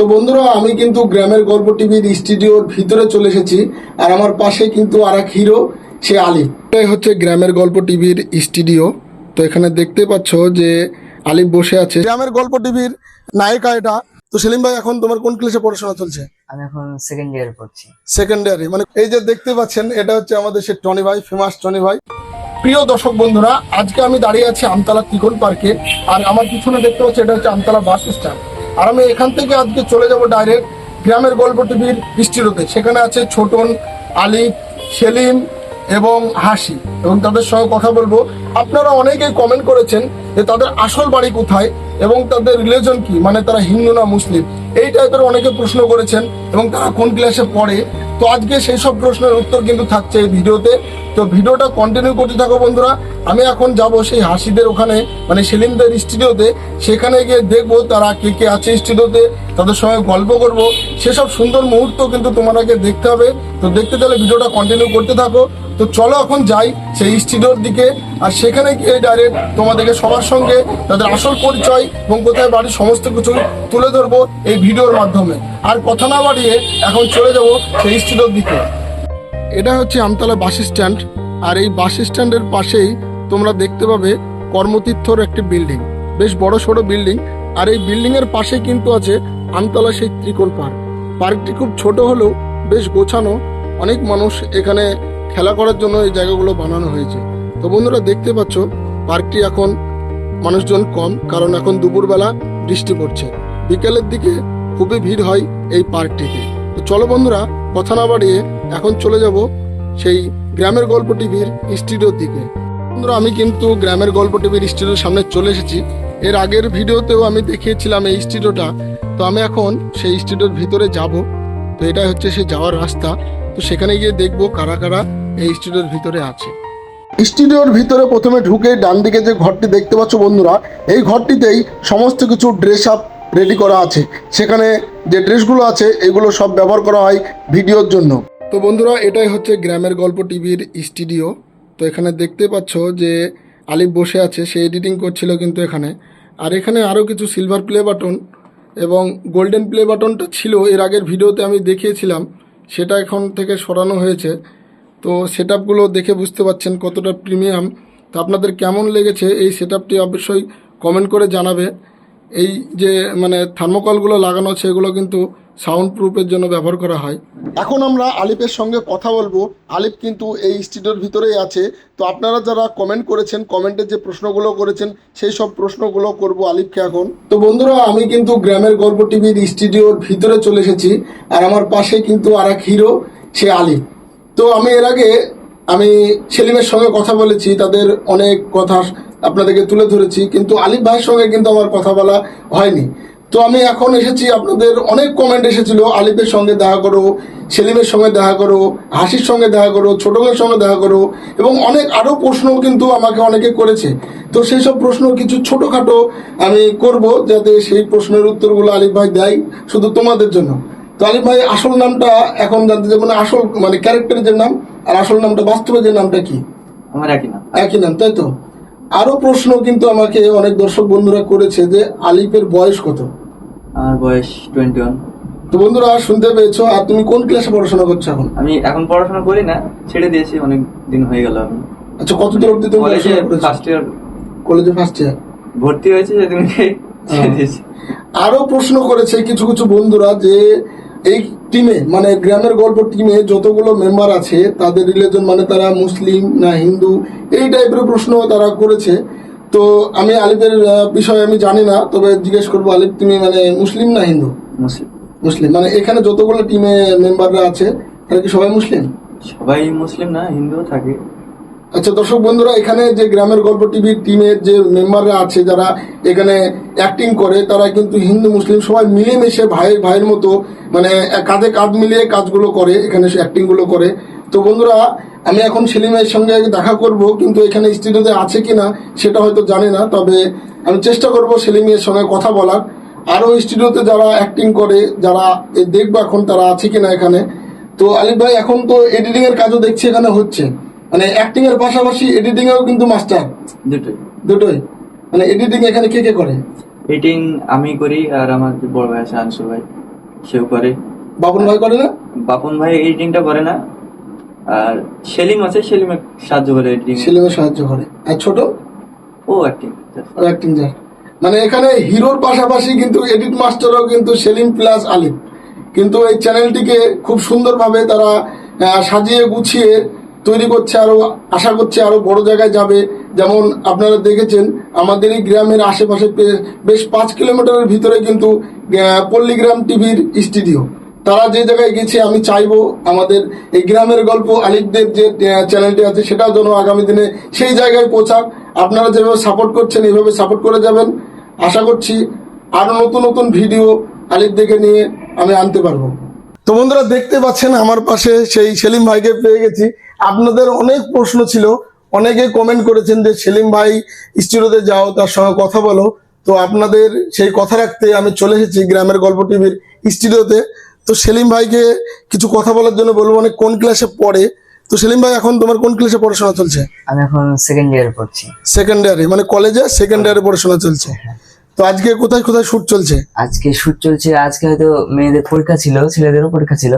তো বন্ধুরা আমি কিন্তু গ্রামের গল্প টিভির স্টুডিওর ভিতরে চলে এসেছি আর আমার পাশে কিন্তু আর এক হিরো সে আলিফ এটাই হচ্ছে গ্রামের গল্প টিভির স্টুডিও। তো এখানে দেখতে পাচ্ছ যে আলিফ বসে আছে। গ্রামের গল্প টিভির নায়িকা এটা। তো সেলিম ভাই এখন তোমার কোন ক্লাসে পড়াশোনা চলছে? আমি এখন সেকেন্ড ইয়ার পড়ছি। সেকেন্ডারি মানে এই যে দেখতে পাচ্ছেন এটা হচ্ছে আমাদের সে টনি ভাই ফেমাস টনি ভাই। প্রিয় দর্শক বন্ধুরা আজকে আমি দাঁড়িয়ে আছি আমতলা তিকন পার্কে আর আমার পিছনে দেখতে পাচ্ছি এটা হচ্ছে আমতলা বাস স্ট্যান্ড আর আমি এখান থেকে আজকে চলে যাব ডাইরেক্ট গ্রামের গল্প টিভির স্টুডিওতে। সেখানে আছে ছোটন আলিফ সেলিম এবং হাসি। এবং তাদের সঙ্গে কথা বলব। আপনারা অনেকেই কমেন্ট করেছেন যে তাদের আসল বাড়ি কোথায় এবং তাদের রিলিজন কি? মানে তারা হিন্দু না মুসলিম? এই টাইপের অনেকে প্রশ্ন করেছেন এবং তারা কোন ক্লাসে পড়ে? তো আজকে সেই সব প্রশ্নের উত্তর কিন্তু থাকছে এই ভিডিওতে। তো ভিডিওটা কন্টিনিউ করতে থাকো বন্ধুরা। আমি এখন যাব সেই হাসিদের ওখানে মানে সেলিমদের স্টুডিওতে। সেখানে গিয়ে দেখব তারা কে কে আছে স্টুডিওতে, তাদের সঙ্গে গল্প করব। সেসব সুন্দর মুহূর্ত কিন্তু তোমাদেরকে দেখতে হবে। তো দেখতে তাহলে ভিডিওটা কন্টিনিউ করতে থাকো। তো চলো এখন যাই সেই স্টুডিওর দিকে, আর সেখানে গিয়ে ডাইরেক্ট তোমাদেরকে সবার সঙ্গে তাদের আসল পরিচয় এবং কোথায় বাড়ির সমস্ত কিছু তুলে ধরবো এই ভিডিওর মাধ্যমে। আর কথা না বাড়িয়ে এখন চলে যাব সেই স্টুডিওর দিকে। এটা হচ্ছে আমতলা বাস স্ট্যান্ড, আর এই বাস স্ট্যান্ডের পাশেই তোমরা দেখতে পাবে কর্মতীর্থর একটি বিল্ডিং। বেশ বড় সড়ো বিল্ডিং, আর এই বিল্ডিং এর পাশে কিন্তু আছে আমতলা সেই ত্রিকোণ পার্ক। পার্কটি খুব ছোট হলেও বেশ গোছানো। অনেক মানুষ এখানে খেলা করার জন্য এই জায়গাগুলো বানানো হয়েছে। তো বন্ধুরা দেখতে পাচ্ছ, পার্কটি এখন মানুষজন কম, কারণ এখন দুপুরবেলা বৃষ্টি পড়ছে। বিকেলের দিকে খুবই ভিড় হয় এই পার্কটিতে। তো চলো বন্ধুরা, কথা না বাড়িয়ে এখন চলে যাব সেই গ্রামের গল্প টিভির স্টুডিওর দিকে। বন্ধুরা, আমি কিন্তু গ্রামের গল্প টিভির স্টুডিওর সামনে চলে এসেছি। এর আগের ভিডিওতেও আমি দেখিয়েছিলাম এই স্টুডিওটা। তো আমি এখন সেই স্টুডিওর ভিতরে যাব। তো এটাই হচ্ছে সেই যাওয়ার রাস্তা। তো সেখানে গিয়ে দেখব কারা কারা এই স্টুডিওর ভিতরে আছে। স্টুডিওর ভিতরে প্রথমে ঢুকে ডান দিকে যে ঘরটি দেখতে পাচ্ছ বন্ধুরা এই ঘরটিতেই সমস্ত কিছু ড্রেস আপ রেডি করা আছে। সেখানে যে ড্রেসগুলো আছে এগুলো সব ব্যবহার করা হয় ভিডিওর জন্য। তো বন্ধুরা এটাই হচ্ছে গ্রামের গল্প টিভির স্টুডিও। তো এখানে দেখতে পাচ্ছ যে আলিফ বসে আছে সে এডিটিং করছিল কিন্তু এখানে। আর এখানে আরও কিছু সিলভার প্লে বাটন এবং গোল্ডেন প্লে বাটনটা ছিল। এর আগের ভিডিওতে আমি দেখিয়েছিলাম সেটা এখন থেকে সরানো হয়েছে। তো সেট দেখে বুঝতে পাচ্ছেন কতটা প্রিমিয়াম তো আপনাদের কেমন লেগেছে এই সেট অবশ্যই কমেন্ট করে জানাবে। এই যে মানে থার্মোকলগুলো লাগানো আছে এগুলো কিন্তু সাউন্ড প্রুফের জন্য ব্যবহার করা হয়। এখন আমরা আলিফের সঙ্গে কথা বলব। আলিফ কিন্তু এই স্টুডিওর ভিতরেই আছে। তো আপনারা যারা কমেন্ট করেছেন কমেন্টে যে প্রশ্নগুলো করেছেন সেই সব প্রশ্নগুলো করব আলিফকে এখন। তো বন্ধুরা আমি কিন্তু গ্রামের গল্প টিভির স্টুডিওর ভিতরে চলে এসেছি। আর আমার পাশে কিন্তু আর এক হিরো সে আলিফ তো আমি এর আগে আমি সেলিমের সঙ্গে কথা বলেছি, তাদের অনেক কথা আপনাদেরকে তুলে ধরেছি, কিন্তু আলিফ ভাইয়ের সঙ্গে কিন্তু আমার কথা বলা হয়নি। তো আমি এখন এসেছি, আপনাদের অনেক কমেন্ট এসেছিল, আলিফের সঙ্গে দেখা করো, সেলিমের সঙ্গে দেখা করো, হাসির সঙ্গে দেখা করো ছোটদের সঙ্গে দেখা করো, এবং অনেক আরও প্রশ্ন কিন্তু আমাকে অনেকে করেছে। তো সেই সব প্রশ্ন কিছু ছোটোখাটো আমি করব, যাতে সেই প্রশ্নের উত্তরগুলো আলিফ ভাই দেয়, শুধু তোমাদের জন্য। তো আলিফ ভাই আসল নামটা এখন জানতে চাই মানে আসল মানে ক্যারেক্টারের যে নাম আর আসল নামটা বাস্তবে যে নামটা কি? আমার একই নাম। একই নাম তাই তো? আরও প্রশ্ন কিন্তু আমাকে অনেক দর্শক বন্ধুরা করেছে যে আলিফের বয়স কত? আমার বয়স টোয়েন্টি ওয়ান তো বন্ধুরা শুনতে পেয়েছ আর তুমি কোন ক্লাসে পড়াশোনা করছ এখন? আমি এখন পড়াশোনা করি না ছেড়ে দিয়েছি অনেক দিন হয়ে গেল আমি। আচ্ছা কত দূর অব্দি তুমি কলেজে ফার্স্ট ইয়ার কলেজে ফার্স্ট ইয়ার ভর্তি হয়েছে সেদিন ছেড়ে দিয়েছি। আরও প্রশ্ন করেছে কিছু কিছু বন্ধুরা যে এই টিমে মানে গ্রামের গল্প টিমে যতগুলো মেম্বার আছে তাদের রিলিজন মানে তারা মুসলিম না হিন্দু এই টাইপের প্রশ্ন তারা করেছে। তো আমি আলিফের বিষয়ে আমি জানি না তবে জিজ্ঞেস করব আলিফ তুমি মানে মুসলিম না হিন্দু? মুসলিম। মুসলিম মানে এখানে যতগুলো টিমে মেম্বাররা আছে তারা কি সবাই মুসলিম? সবাই মুসলিম না হিন্দুও থাকে। আচ্ছা দর্শক বন্ধুরা, এখানে যে গ্রামের গল্প টিভির টিমের যে মেম্বাররা আছে, যারা এখানে অ্যাক্টিং করে, তারা কিন্তু হিন্দু, মুসলিম সবাই মিলেমিশে ভাই ভাইয়ের মতো মানে কাঁধে কাঁধ মিলিয়ে কাজগুলো করে, এখানে অ্যাক্টিংগুলো করে। তো বন্ধুরা, আমি এখন সেলিমের সঙ্গে দেখা করব, কিন্তু এখানে স্টুডিওতে আছে কিনা, সেটা হয়তো জানি না, তবে আমি চেষ্টা করব সেলিমের সঙ্গে কথা বলার। আরও স্টুডিওতে যারা অ্যাক্টিং করে, যারা দেখব এখন তারা আছে কিনা এখানে। তো আলিফ ভাই, এখন তো এডিটিং এর কাজও দেখছি এখানে হচ্ছে। মানে অ্যাক্টিং এর পাশাপাশি এডিটিং এও কিন্তু মাস্টার দুটোই। দুটোই। মানে এডিটিং এখানে কে কে করে? এডিটিং আমি করি আর আমার যে বড় ভাই আছে আনসুর ভাই সেও করে। বাবুন ভাই করে না? বাপন ভাই এডিটিংটা করে না। আর সেলিম আছে সেলিম সাহায্য করে এডিটিং সেলিমে সাহায্য করে। আর ছোট? ও অ্যাক্টিং ও অ্যাক্টিং যার মানে এখানে হিরোর পাশাপাশি কিন্তু এডিট মাস্টারও কিন্তু সেলিম প্লাস আলিম কিন্তু এই চ্যানেলটিকে খুব সুন্দরভাবে তারা সাজিয়ে গুছিয়ে তৈরি করছে আরও, আশা করছে আরও বড় জায়গায় যাবে। যেমন আপনারা দেখেছেন, আমাদের এই গ্রামের আশেপাশে বেশ পাঁচ কিলোমিটারের ভিতরে কিন্তু পল্লীগ্রাম টিভির স্টুডিও। তারা যে জায়গায় গেছে, আমি চাইব আমাদের এই গ্রামের গল্প আলিকদের যে চ্যানেলটি আছে, সেটাও যেন আগামী দিনে সেই জায়গায় পৌঁছাক। আপনারা যেভাবে সাপোর্ট করছেন এইভাবে সাপোর্ট করে যাবেন। আশা করছি আরও নতুন নতুন ভিডিও আলিকদেরকে নিয়ে আমি আনতে পারব। তো বন্ধুরা দেখতে পাচ্ছেন আমার পাশে সেই সেলিম ভাইকে পেয়ে গেছি। আপনাদের অনেক প্রশ্ন ছিল। অনেকে কমেন্ট করেছেন যে সেলিম ভাই স্টুডিওতে যাও তার সঙ্গে কথা বলো। তো আপনাদের সেই কথা রাখতে আমি চলে এসেছি গ্রামের গল্প টিভির স্টুডিওতে তো সেলিম ভাইকে কিছু কথা বলার জন্য বলব অনেক কোন ক্লাসে পড়ে? তো সেলিম ভাই এখন তোমার কোন ক্লাসে পড়াশোনা চলছে? আমি এখন সেকেন্ড ইয়ারে পড়ছি। সেকেন্ড ইয়ারে মানে কলেজে সেকেন্ড ইয়ারে পড়াশোনা চলছে। তো আজকে কোথায় কোথায় শুট চলছে? আজকে শুট চলছে আজকে হয়তো মেয়েদের পরীক্ষা ছিল ছেলেদেরও পরীক্ষা ছিল।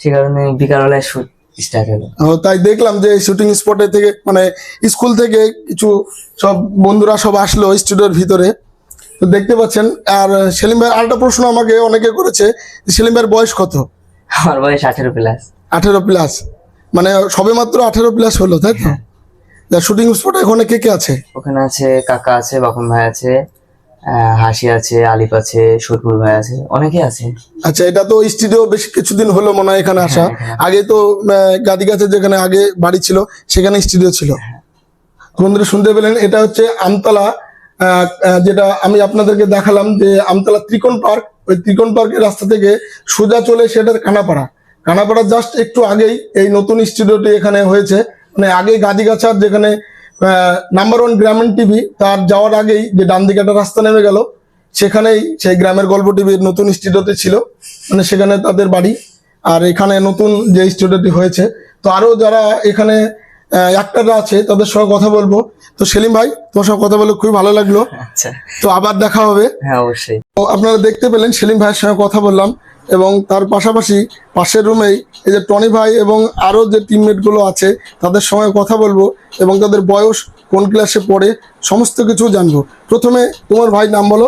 সে কারণে বিকালবেলায় শুট স্টার্ট হলো। ও, তাই দেখলাম যে শুটিং স্পটে থেকে মানে স্কুল থেকে কিছু সব বন্ধুরা সব আসলো স্টুডিওর ভিতরে। তো দেখতে পাচ্ছেন আর সেলিম ভাইয়ের আরেকটা প্রশ্ন আমাকে অনেকে করেছে সেলিম ভাইয়ের বয়স কত? আমার বয়স আঠেরো প্লাস আঠেরো প্লাস মানে সবে মাত্র আঠেরো প্লাস হলো তাই তো? শুটিং স্পটে ওখানে কে কে আছে? ওখানে আছে কাকা আছে বাপন ভাই আছে। হাসি আছে আলিপ আছে সরপুর ভাই আছে অনেকে আছে। আচ্ছা এটা তো স্টুডিও বেশ কিছুদিন হলো মনে হয় এখানে আসা। আগে তো গাদি গাছের যেখানে আগে বাড়ি ছিল সেখানে স্টুডিও ছিল। বন্ধুরা শুনতে পেলেন এটা হচ্ছে আমতলা যেটা আমি আপনাদেরকে দেখালাম যে আমতলা ত্রিকোণ পার্ক। ওই ত্রিকোণ পার্কের রাস্তা থেকে সোজা চলে সেটার কানাপাড়া। কানাপাড়া জাস্ট একটু আগেই এই নতুন স্টুডিওটি এখানে হয়েছে। মানে আগে গাদিগাছার যেখানে নাম্বার ওয়ান গ্রামীণ টিভি তার যাওয়ার আগেই যে ডান দিকে একটা রাস্তা নেমে গেল, সেখানেই সেই গ্রামের গল্প টিভির নতুন স্টুডিওতে ছিল। মানে সেখানে তাদের বাড়ি, আর এখানে নতুন যে স্টুডিওটি হয়েছে। তো আরও যারা এখানে অ্যাক্টাররা আছে তাদের সঙ্গে কথা বলব। তো সেলিম ভাই তোমার সঙ্গে কথা বলে খুবই ভালো লাগল। আচ্ছা। তো আবার দেখা হবে। হ্যাঁ অবশ্যই। তো আপনারা দেখতে পেলেন সেলিম ভাইয়ের সঙ্গে কথা বললাম এবং তার পাশাপাশি পাশের রুমেই এই যে টনি ভাই এবং আরও যে টিমমেটগুলো আছে তাদের সঙ্গে কথা বলব এবং তাদের বয়স কোন ক্লাসে পড়ে সমস্ত কিছু জানব। প্রথমে তোমার ভাই নাম বলো।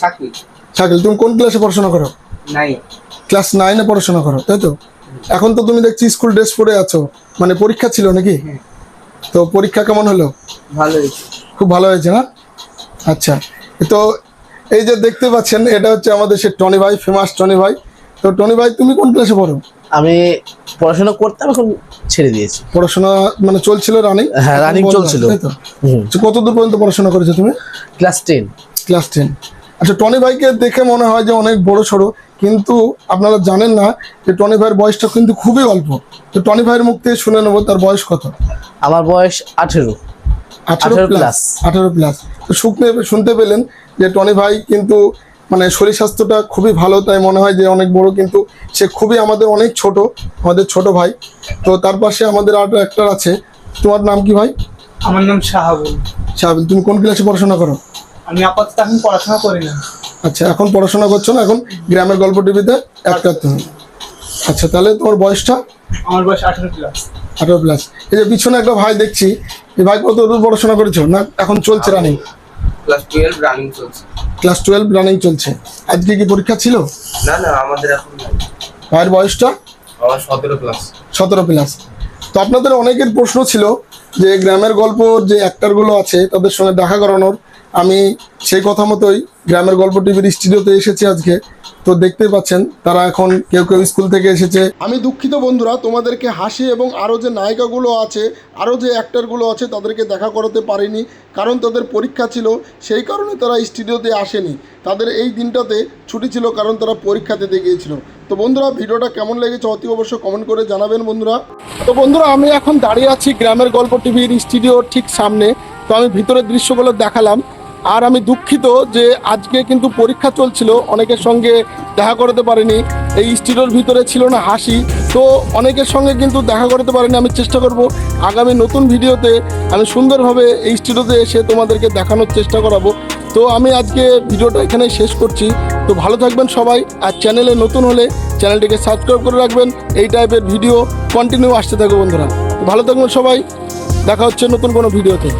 চাকরি শাকিল তুমি কোন ক্লাসে পড়াশোনা করো? নাই ক্লাস নাইনে পড়াশোনা করো তাই তো? এখন তো তুমি দেখছি স্কুল ড্রেস পরে আছো। মানে পরীক্ষা ছিল নাকি? তো পরীক্ষা কেমন হলো? ভালো খুব ভালো হয়েছে না? আচ্ছা। তো এই যে দেখতে পাচ্ছেন এটা হচ্ছে আমাদের সে টনি ভাই ফেমাস টনি ভাই। তো টনি ভাই তুমি কোন ক্লাসে পড়ো? আমি পড়াশোনা করতাম এখন ছেড়ে দিয়েছি। পড়াশোনা মানে চলছিল রানিং হ্যাঁ, রানিং চলছিল। হুম। কত দূর পর্যন্ত পড়াশোনা করেছ তুমি? ক্লাস টেন ক্লাস টেন আচ্ছা টনি ভাইকে দেখে মনে হয় যে অনেক বড় সড়ো কিন্তু আপনারা জানেন না যে টনি ভাইয়ের বয়সটা কিন্তু খুবই অল্প। তো টনি ভাইয়ের মুখ থেকে শুনে নেব তার বয়স কত? আমার বয়স আঠেরো। আঠারো 18 প্লাস। আঠারো প্লাস তো শুকনে শুনতে পেলেন যে টনি ভাই কিন্তু মানে শরীর স্বাস্থ্যটা খুবই ভালো তাই মনে হয় যে অনেক বড় কিন্তু সে খুবই আমাদের অনেক ছোট আমাদের ছোট ভাই। তো তার পাশে আমাদের আরও একটার আছে। তোমার নাম কি ভাই? আমার নাম শাহাবুল। সাহাবিল তুমি কোন ক্লাসে পড়াশোনা করো? আমি আপাতত এখন পড়াশোনা করি না। আচ্ছা এখন পড়াশোনা করছ না? এখন গ্রামের গল্প টিভিতে একটা তুমি আচ্ছা তাহলে তোমার বয়সটা? আমার বয়স আঠারো প্লাস আঠারো প্লাস এই যে পিছনে একটা ভাই দেখছি এই ভাই কত দূর পড়াশোনা করেছ? না এখন চলছে রানিং ক্লাস টুয়েলভ রানিং চলছে। ক্লাস টুয়েলভ রানিং চলছে। আজকে কি পরীক্ষা ছিল? না না আমাদের এখন ভাইয়ের বয়সটা? আমার সতেরো ক্লাস সতেরো প্লাস তো আপনাদের অনেকের প্রশ্ন ছিল যে গ্রামের গল্প যে অ্যাক্টারগুলো আছে তাদের সঙ্গে দেখা করানোর আমি সেই কথা মতোই গ্রামের গল্প টিভির স্টুডিওতে এসেছি আজকে। তো দেখতে পাচ্ছেন, তারা এখন কেউ কেউ স্কুল থেকে এসেছে। আমি দুঃখিত বন্ধুরা, তোমাদেরকে হাসি এবং আরও যে নায়িকাগুলো আছে আরও যে অ্যাক্টারগুলো আছে, তাদেরকে দেখা করাতে পারিনি, কারণ তাদের পরীক্ষা ছিল, সেই কারণে তারা স্টুডিওতে আসেনি। তাদের এই দিনটাতে ছুটি ছিল, কারণ তারা পরীক্ষা দিতে গিয়েছিল। তো বন্ধুরা, ভিডিওটা কেমন লেগেছে অতি অবশ্যই কমেন্ট করে জানাবেন বন্ধুরা। তো বন্ধুরা, আমি এখন দাঁড়িয়ে আছি গ্রামের গল্প টিভির স্টুডিওর ঠিক সামনে। তো আমি ভিতরের দৃশ্যগুলো দেখালাম। আর আমি দুঃখিত যে আজকে কিন্তু পরীক্ষা চলছিল, অনেকের সঙ্গে দেখা করতে পারিনি। এই স্টুডিওর ভিতরে ছিল না হাসি, তো অনেকের সঙ্গে কিন্তু দেখা করতে পারিনি, আমি চেষ্টা করব আগামী নতুন ভিডিওতে আমি সুন্দরভাবে এই স্টুডিওতে এসে তোমাদেরকে দেখানোর চেষ্টা করাবো। তো আমি আজকে ভিডিওটা এখানে শেষ করছি। তো ভালো থাকবেন সবাই, আর চ্যানেলে নতুন হলে চ্যানেলটিকে সাবস্ক্রাইব করে রাখবেন। এই টাইপের ভিডিও কন্টিনিউ আসতে থাকবে বন্ধুরা। ভালো থাকবেন সবাই, দেখা হচ্ছে নতুন কোনো ভিডিওতে।